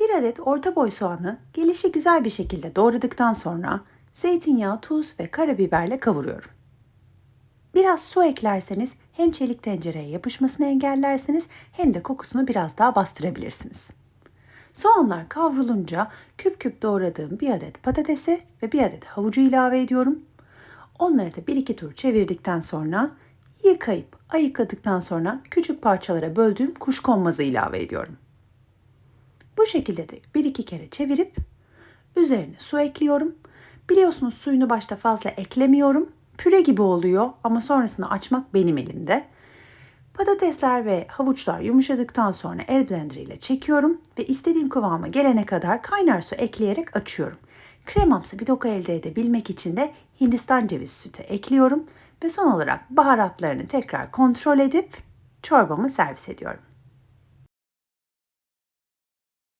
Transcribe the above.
Bir adet orta boy soğanı gelişi güzel bir şekilde doğradıktan sonra zeytinyağı, tuz ve karabiberle kavuruyorum. Biraz su eklerseniz hem çelik tencereye yapışmasını engellersiniz hem de kokusunu biraz daha bastırabilirsiniz. Soğanlar kavrulunca küp küp doğradığım bir adet patatesi ve bir adet havucu ilave ediyorum. Onları da bir iki tur çevirdikten sonra yıkayıp ayıkladıktan sonra küçük parçalara böldüğüm kuşkonmazı ilave ediyorum. Bu şekilde de bir iki kere çevirip üzerine su ekliyorum. Biliyorsunuz suyunu başta fazla eklemiyorum. Püre gibi oluyor ama sonrasını açmak benim elimde. Patatesler ve havuçlar yumuşadıktan sonra el blender ile çekiyorum ve istediğim kıvama gelene kadar kaynar su ekleyerek açıyorum. Kremamsı bir doku elde edebilmek için de Hindistan cevizi sütü ekliyorum ve son olarak baharatlarını tekrar kontrol edip çorbamı servis ediyorum.